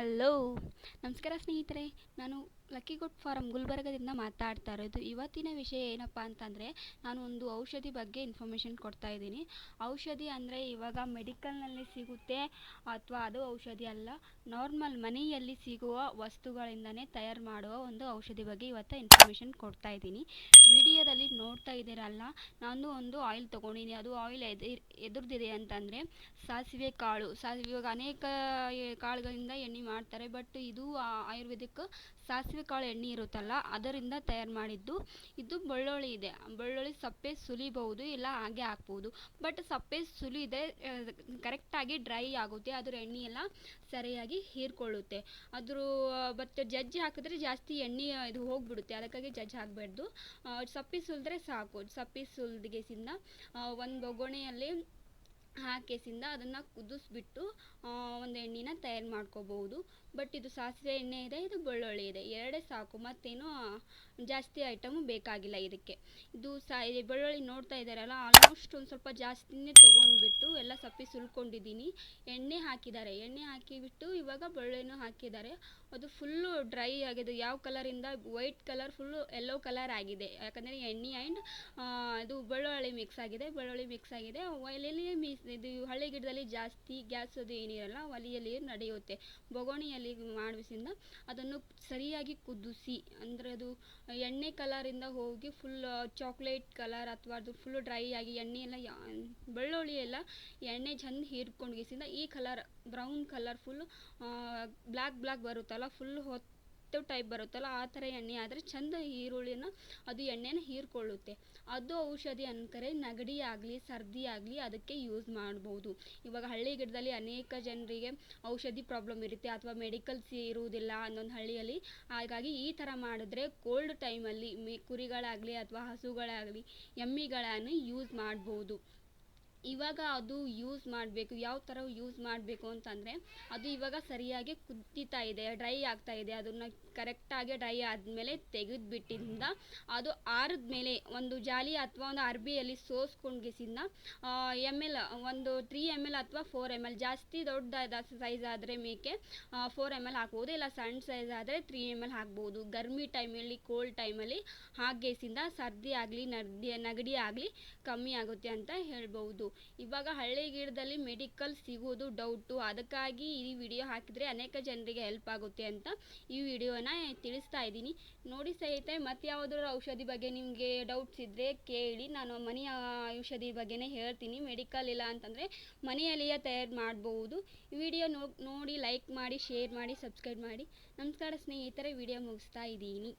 Hello. ನಮಸ್ಕಾರ ಸ್ನೇಹಿತರೆ ನಾನು ಲಕ್ಕಿ ಗುಡ್ ಫಾರಂ ಗುಲ್ಬರ್ಗದಿಂದ ಮಾತಾಡ್ತಾ ಇರೋದು. ಇವತ್ತಿನ ವಿಷಯ ಏನಪ್ಪ ಅಂತಂದರೆ, ನಾನು ಒಂದು ಔಷಧಿ ಬಗ್ಗೆ ಇನ್ಫಾರ್ಮೇಷನ್ ಕೊಡ್ತಾ ಇದ್ದೀನಿ. ಔಷಧಿ ಅಂದರೆ ಇವಾಗ ಮೆಡಿಕಲ್ನಲ್ಲಿ ಸಿಗುತ್ತೆ ಅಥವಾ ಅದು ಔಷಧಿ ಅಲ್ಲ ನಾರ್ಮಲ್ ಮನೆಯಲ್ಲಿ ಸಿಗುವ ವಸ್ತುಗಳಿಂದನೇ ತಯಾರು ಮಾಡುವ ಒಂದು ಔಷಧಿ ಬಗ್ಗೆ ಇವತ್ತು ಇನ್ಫಾರ್ಮೇಷನ್ ಕೊಡ್ತಾ ಇದ್ದೀನಿ. ವಿಡಿಯೋದಲ್ಲಿ ನೋಡ್ತಾ ಇದ್ದೀರಲ್ಲ, ನಾನು ಒಂದು ಆಯಿಲ್ ತೊಗೊಂಡಿನಿ. ಅದು ಆಯಿಲ್ ಎದುರು ಎದುರ್ದಿದೆ ಅಂತಂದರೆ ಸಾಸಿವೆ ಕಾಳು. ಸಾಸಿವೆ ಇವಾಗ ಅನೇಕ, ಕಾಳುಗಳಿಂದ ಎಣ್ಣೆ ಮಾಡ್ತಾರೆ ಬಟ್ ಇದು ಆಯುರ್ವೇದಿಕ್ ಸಾಸಿವೆ ಕಾಳು ಎಣ್ಣೆ ಇರುತ್ತಲ್ಲ, ಅದರಿಂದ ತಯಾರು ಮಾಡಿದ್ದು. ಇದು ಬೆಳ್ಳುಳ್ಳಿ ಇದೆ. ಬೆಳ್ಳುಳ್ಳಿ ಸಪ್ಪೆ ಸುಲಿಬಹುದು, ಇಲ್ಲ ಹಾಗೆ ಹಾಕ್ಬೋದು ಬಟ್ ಸಪ್ಪೆ ಸುಲಿದೆ ಕರೆಕ್ಟಾಗಿ ಡ್ರೈ ಆಗುತ್ತೆ. ಅದರ ಎಣ್ಣೆ ಎಲ್ಲ ಸರಿಯಾಗಿ ಹೀರ್ಕೊಳ್ಳುತ್ತೆ. ಅದ್ರ ಮತ್ತು ಜಜ್ಜಿ ಹಾಕಿದ್ರೆ ಜಾಸ್ತಿ ಎಣ್ಣೆ ಇದು ಹೋಗ್ಬಿಡುತ್ತೆ. ಅದಕ್ಕಾಗಿ ಜಜ್ಜಿ ಹಾಕಬಾರ್ದು. ಸಪ್ಪೆ ಸುಲಿದ್ರೆ ಸಾಕು. ಸಪ್ಪೆ ಸುಲ್ದಿಗೆಸಿಂದ ಒಂದು ಬೊಗಣೆಯಲ್ಲಿ ಹಾಕೇಸಿಂದ ಅದನ್ನು ಕುದಿಸ್ಬಿಟ್ಟು ಒಂದು ಎಣ್ಣೆನ ತಯಾರು ಮಾಡ್ಕೋಬಹುದು. ಬಟ್ ಇದು ಸಾಸಿವೆ ಎಣ್ಣೆ ಇದೆ, ಇದು ಬೆಳ್ಳುಳ್ಳಿ ಇದೆ. ಎರಡೇ ಸಾಕು, ಮತ್ತೇನು ಜಾಸ್ತಿ ಐಟಮು ಬೇಕಾಗಿಲ್ಲ ಇದಕ್ಕೆ. ಇದು ಸಾ ಬೆಳ್ಳುಳ್ಳಿ ನೋಡ್ತಾ ಇದ್ದಾರಲ್ಲ ಆಲ್ಮೋಸ್ಟ್ ಒಂದು ಸ್ವಲ್ಪ ಜಾಸ್ತಿನೇ ತೊಗೊಂಡ್ಬಿಟ್ಟು ಎಲ್ಲ ಸಪ್ಪಿ ಸುಲ್ಕೊಂಡಿದ್ದೀನಿ. ಎಣ್ಣೆ ಹಾಕಿದ್ದಾರೆ, ಎಣ್ಣೆ ಹಾಕಿಬಿಟ್ಟು ಇವಾಗ ಬೆಳ್ಳುಳ್ಳಿನೂ ಹಾಕಿದ್ದಾರೆ. ಅದು ಫುಲ್ಲು ಡ್ರೈ ಆಗಿದೆ, ಯಾವ ಕಲರಿಂದ white colour full yellow colour ಆಗಿದೆ. ಯಾಕಂದರೆ ಎಣ್ಣೆ ಆ್ಯಂಡ್ ಇದು ಬೆಳ್ಳುಳ್ಳಿ ಮಿಕ್ಸ್ ಆಗಿದೆ, ಬೆಳ್ಳುಳ್ಳಿ ಮಿಕ್ಸ್ ಆಗಿದೆ. ಒಲೆಯಲ್ಲಿ ಮಿಸ್ ಇದು ಹಳ್ಳಿ ಗಿಡದಲ್ಲಿ ಜಾಸ್ತಿ ಗ್ಯಾಸ್ ಅದು ಏನಿರಲ್ಲ ಒಲೆಯಲ್ಲಿ ನಡೆಯುತ್ತೆ. ಬೊಗಣೆಯಲ್ಲಿ ಮಾಡಿಸಿಂದ ಅದನ್ನು ಸರಿಯಾಗಿ ಕುದಿಸಿ, ಅಂದರೆ ಅದು ಎಣ್ಣೆ ಕಲರಿಂದ ಹೋಗಿ ಫುಲ್ ಚಾಕ್ಲೇಟ್ ಕಲರ್ ಅಥವಾ ಅದು ಫುಲ್ ಡ್ರೈ ಆಗಿ ಎಣ್ಣೆ ಎಲ್ಲ ಬೆಳ್ಳುಳ್ಳಿ ಎಲ್ಲ ಎಣ್ಣೆ ಚೆಂದ ಹೀರ್ಕೊಂಡ್ಗಿಸಿಂದ ಈ colour brown colour full black black ಬರುತ್ತಲ್ಲ ಫುಲ್ ಹೊತ್ತು ಟೈಪ್ ಬರುತ್ತಲ್ಲ, ಆ ಥರ ಎಣ್ಣೆ ಆದರೆ ಚಂದ ಈರುಳ್ಳಿನ ಅದು ಎಣ್ಣೆನ ಹೀರ್ಕೊಳ್ಳುತ್ತೆ. ಅದು ಔಷಧಿ ಅಂತಾರೆ ನೆಗಡಿ ಆಗಲಿ, ಸರ್ದಿ ಆಗಲಿ ಅದಕ್ಕೆ ಯೂಸ್ ಮಾಡ್ಬೋದು. ಇವಾಗ ಹಳ್ಳಿ ಗಿಡದಲ್ಲಿ ಅನೇಕ ಜನರಿಗೆ ಔಷಧಿ ಪ್ರಾಬ್ಲಮ್ ಇರುತ್ತೆ ಅಥವಾ ಮೆಡಿಕಲ್ಸ್ ಇರುವುದಿಲ್ಲ ಅನ್ನೊಂದು ಹಳ್ಳಿಯಲ್ಲಿ. ಹಾಗಾಗಿ ಈ ಥರ ಮಾಡಿದ್ರೆ ಕೋಲ್ಡ್ ಟೈಮಲ್ಲಿ ಮೇ ಕುರಿಗಳಾಗಲಿ ಅಥವಾ ಹಸುಗಳಾಗಲಿ, ಎಮ್ಮಿಗಳನ್ನು ಯೂಸ್ ಮಾಡ್ಬೋದು. ಇವಾಗ ಅದು ಯೂಸ್ ಮಾಡಬೇಕು, ಯಾವ ಥರ ಯೂಸ್ ಮಾಡಬೇಕು ಅಂತಂದರೆ ಅದು ಇವಾಗ ಸರಿಯಾಗಿ ಕುದೀತಾ ಇದೆ ಡ್ರೈ ಆಗ್ತಾ ಇದೆ, ಅದನ್ನು ಕರೆಕ್ಟಾಗಿ ಡ್ರೈ ಆದಮೇಲೆ ತೆಗೆದುಬಿಟ್ಟಿಂದ ಅದು ಆರಿದ ಮೇಲೆ ಒಂದು ಜಾಲಿ ಅಥವಾ ಒಂದು ಅರ್ಬಿಯಲ್ಲಿ ಸೋಸ್ಕೊಂಡ್ಗೆಸಿಂದ ಎಂ ಎಲ್ ಒಂದು ತ್ರೀ ಎಂ ಎಲ್ ಅಥವಾ ಫೋರ್ ಎಂ ಎಲ್ ಜಾಸ್ತಿ ದೊಡ್ಡದಾದ ಸೈಜ್ ಆದರೆ ಮೇಕೆ ಫೋರ್ ಎಂ ಎಲ್ ಹಾಕ್ಬೋದು, ಇಲ್ಲ ಸಣ್ಣ ಸೈಜ್ ಆದರೆ ತ್ರೀ ಎಂ ಎಲ್ ಹಾಕ್ಬೋದು. ಗರ್ಮಿ ಟೈಮಲ್ಲಿ ಕೋಲ್ಡ್ ಟೈಮಲ್ಲಿ ಹಾಗೆಸಿಂದ ಸರ್ದಿ ಆಗಲಿ ನೆಗಡಿ ಆಗಲಿ ಕಮ್ಮಿ ಆಗುತ್ತೆ ಅಂತ ಹೇಳ್ಬೋದು ಇವಾಗ ಹಳ್ಳಿ ಗಿಡದಲ್ಲಿ ಮೆಡಿಕಲ್ ಸಿಗೋದು ಡೌಟು ಅದಕ್ಕಾಗಿ ಈ ವಿಡಿಯೋ ಹಾಕಿದರೆ ಅನೇಕ ಜನರಿಗೆ ಹೆಲ್ಪ್ ಆಗುತ್ತೆ ಅಂತ ಈ ವಿಡಿಯೋನ ತಿಳಿಸ್ತಾ ಇದ್ದೀನಿ. ನೋಡಿ ಸಹಿತ ಮತ್ತೆ ಯಾವುದಾದ್ರು ಔಷಧಿ ಬಗ್ಗೆ ನಿಮಗೆ ಡೌಟ್ಸ್ ಇದ್ದರೆ ಕೇಳಿ. ನಾನು ಮನೆಯ ಔಷಧಿ ಬಗ್ಗೆನೇ ಹೇಳ್ತೀನಿ. ಮೆಡಿಕಲ್ ಇಲ್ಲ ಅಂತಂದರೆ ಮನೆಯಲ್ಲಿಯೇ ತಯಾರು ಈ ವಿಡಿಯೋ ನೋಡಿ ಲೈಕ್ ಮಾಡಿ ಶೇರ್ ಮಾಡಿ ಸಬ್ಸ್ಕ್ರೈಬ್ ಮಾಡಿ. ನಮಸ್ಕಾರ ಸ್ನೇಹಿತರೆ ವಿಡಿಯೋ ಮುಗಿಸ್ತಾ ಇದ್ದೀನಿ.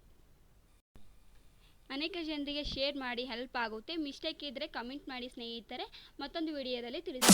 ಅನೇಕ ಜನರಿಗೆ ಶೇರ್ ಮಾಡಿ ಹೆಲ್ಪ್ ಆಗುತ್ತೆ. ಮಿಸ್ಟೇಕ್ ಇದ್ರೆ ಕಮೆಂಟ್ ಮಾಡಿ ಸ್ನೇಹಿತರೆ. ಮತ್ತೊಂದು ವಿಡಿಯೋದಲ್ಲಿ ತಿಳಿಸಿ